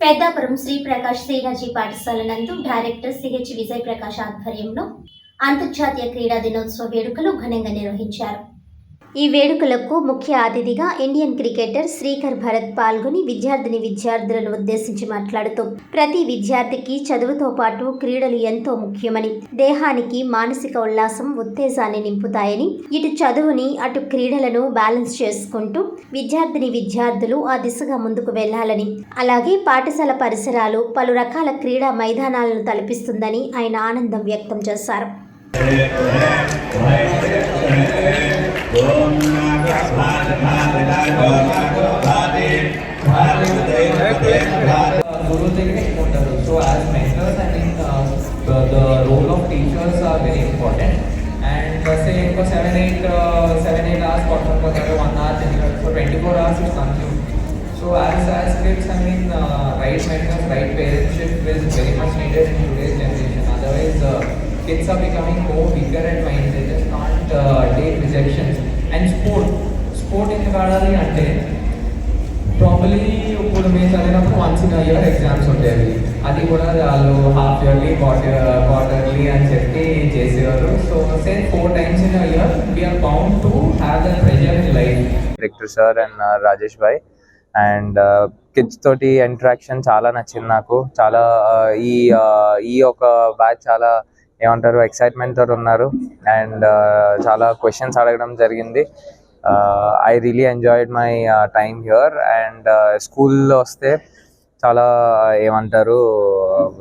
పెద్దాపురం శ్రీ ప్రకాష్ శ్రీరాజీ పాఠశాల నందు director CH Vijay Prakash ఆధ్వర్యంలో అంతర్జాతీయ క్రీడా దినోత్సవ వేడుకలు ఘనంగా నిర్వహించారు. ఈ వేడుకలకు ముఖ్య అతిథిగా ఇండియన్ క్రికెటర్ శ్రీకర్ భరత్ పాల్గొని విద్యార్థిని విద్యార్థులను ఉద్దేశించి మాట్లాడుతూ ప్రతి విద్యార్థికి చదువుతో పాటు క్రీడలు ఎంతో ముఖ్యమని దేహానికి మానసిక ఉల్లాసం ఉత్తేజాన్ని నింపుతాయని ఇటు చదువుని అటు క్రీడలను బ్యాలెన్స్ చేసుకుంటూ విద్యార్థిని విద్యార్థులు ఆ దిశగా ముందుకు వెళ్ళాలని అలాగే పాఠశాల పరిసరాలు పలు రకాల క్రీడా మైదానాలను తలపిస్తుందని ఆయన ఆనందం వ్యక్తం చేశారు. So as mentors, I think the, role of teachers are very important. And uh, say for seven eight uh, seven eight hours, for one hour, twenty four hours is something. So as as kids, I mean, right mentors, right parentship is very much needed in today's generation. Otherwise, kids are becoming more weaker at mind. Take rejections and sport sport ఎందుకు ఆడాలి అంటే properly ఇప్పుడు మేము చదివినప్పుడు once in year exams ఉండేవి. అది కూడా వాళ్ళు హాఫ్ ఇయర్లీ క్వార్టర్ క్వార్టర్లీ అని చెప్పి చేసేవారు. So same four times in year we are bound to have the pressure in life director sir and Rajesh bhai and kids తోటి ఇంటరాక్షన్ చాలా నచ్చింది నాకు. చాలా uh, ఈ uh, ఈ ఒక బ్యాచ్ చాలా ఏమంటారు ఎక్సైట్మెంట్ తోటి ఉన్నారు. అండ్ uh, చాలా క్వశ్చన్స్ అడగడం జరిగింది. I really enjoyed my time here and స్కూల్లో వస్తే చాలా ఏమంటారు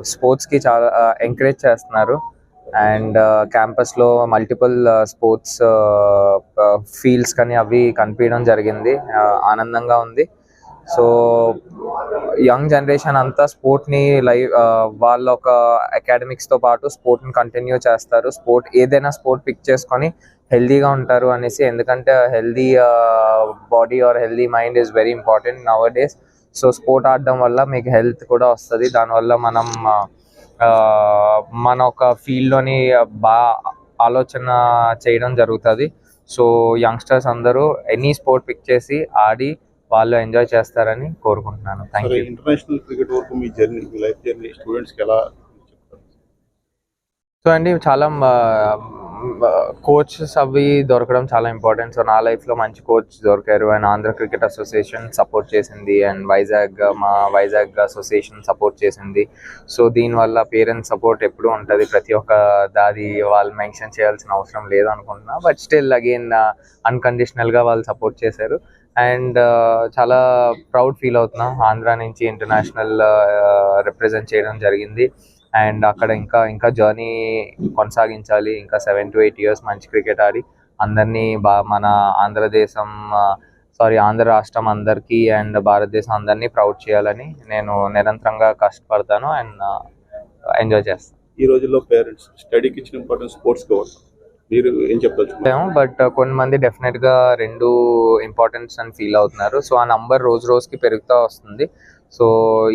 స్పోర్ట్స్కి చాలా uh, ఎంకరేజ్ చేస్తున్నారు. అండ్ క్యాంపస్లో మల్టిపుల్ స్పోర్ట్స్ ఫీల్డ్స్ కానీ అవి కనిపించడం జరిగింది. Uh, ఆనందంగా ఉంది. సో యంగ్ జనరేషన్ అంతా స్పోర్ట్ని లైవ్ వాళ్ళ ఒక అకాడమిక్స్తో పాటు స్పోర్ట్ని కంటిన్యూ చేస్తారు. స్పోర్ట్ ఏదైనా స్పోర్ట్ పిక్ చేసుకొని హెల్దీగా ఉంటారు అనేసి ఎందుకంటే healthy body or healthy mind is very important nowadays so sport ఆడడం వల్ల మీకు హెల్త్ కూడా వస్తుంది. దానివల్ల మనం మన ఒక ఫీల్డ్లోని బాగా ఆలోచన చేయడం జరుగుతుంది. సో యంగ్స్టర్స్ అందరూ ఎనీ స్పోర్ట్ పిక్ చేసి ఆడి వాళ్ళు ఎంజాయ్ చేస్తారని కోరుకుంటున్నాను. థ్యాంక్ సరే యూ ఇంటర్నేషనల్ క్రికెట్ వరకు మీ జర్నీ మీ లైఫ్ జర్నీ స్టూడెంట్స్కి ఎలా సో అండి చాలా కోచెస్ అవి దొరకడం చాలా ఇంపార్టెంట్ సో నా లైఫ్లో మంచి కోచ్ దొరికారు and Andhra cricket association support చేసింది అండ్ వైజాగ్ మా వైజాగ్ అసోసియేషన్ సపోర్ట్ చేసింది. సో దీనివల్ల పేరెంట్స్ సపోర్ట్ ఎప్పుడూ ఉంటుంది. ప్రతి ఒక్క దాది వాళ్ళు మెన్షన్ చేయాల్సిన అవసరం లేదు అనుకుంటున్నా. బట్ స్టిల్ అగైన్ అన్కండిషనల్గా వాళ్ళు సపోర్ట్ చేశారు. అండ్ చాలా ప్రౌడ్ ఫీల్ అవుతున్నాం. ఆంధ్ర నుంచి ఇంటర్నేషనల్ రిప్రజెంట్ చేయడం జరిగింది. అండ్ అక్కడ ఇంకా ఇంకా జర్నీ కొనసాగించాలి. ఇంకా సెవెన్ టు ఎయిట్ ఇయర్స్ మంచి క్రికెట్ ఆడి అందరినీ బా మన ఆంధ్రదేశం సారీ ఆంధ్ర రాష్ట్రం అందరికీ అండ్ భారతదేశం అందరినీ ప్రౌడ్ చేయాలని నేను నిరంతరంగా కష్టపడతాను అండ్ ఎంజాయ్ చేస్తాను. ఈ రోజుల్లో పేరెంట్స్ స్టడీకి ఇచ్చిన ఇంపార్టెన్స్ స్పోర్ట్స్కి ఇవ్వరు మీరు ఏం చెప్పదలుచుకున్నారు? బట్ కొంతమంది డెఫినెట్గా రెండు ఇంపార్టెన్స్ అని ఫీల్ అవుతున్నారు. సో ఆ నంబర్ రోజు రోజుకి పెరుగుతూ వస్తుంది. సో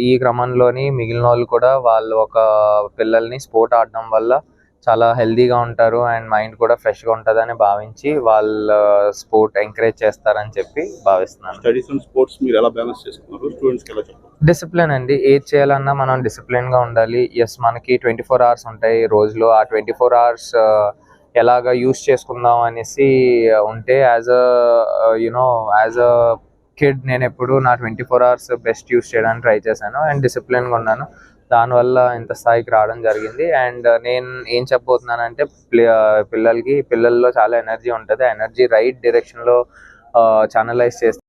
ఈ క్రమంలోని మిగిలిన వాళ్ళు కూడా వాళ్ళు ఒక పిల్లల్ని స్పోర్ట్ ఆడడం వల్ల చాలా హెల్దీగా ఉంటారు అండ్ మైండ్ కూడా ఫ్రెష్గా ఉంటుందని భావించి వాళ్ళ స్పోర్ట్ ఎంకరేజ్ చేస్తారని చెప్పి భావిస్తున్నాను. స్టడీస్ అండ్ స్పోర్ట్స్ మీరు ఎలా బ్యాలెన్స్ చేసుకున్నారు? స్టూడెంట్స్కి ఎలా డిసిప్లిన్ అండి. ఏది చేయాలన్నా మనం డిసిప్లిన్గా ఉండాలి. ఎస్ మనకి ట్వంటీ ఫోర్ అవర్స్ ఉంటాయి రోజులో. ఆ ట్వంటీ ఫోర్ అవర్స్ ఎలాగ యూస్ చేసుకుందాం అనేసి ఉంటే as a you know as a kid నేను ఎప్పుడు నా twenty four hours best use చేయడానికి ట్రై చేశాను అండ్ డిసిప్లిన్గా ఉన్నాను. దానివల్ల ఇంత స్థాయికి రావడం జరిగింది. అండ్ నేను ఏం చెప్పబోతున్నానంటే పిల్లలకి పిల్లల్లో చాలా ఎనర్జీ ఉంటుంది. ఎనర్జీ రైట్ డైరెక్షన్లో ఛానలైజ్ చేస్తే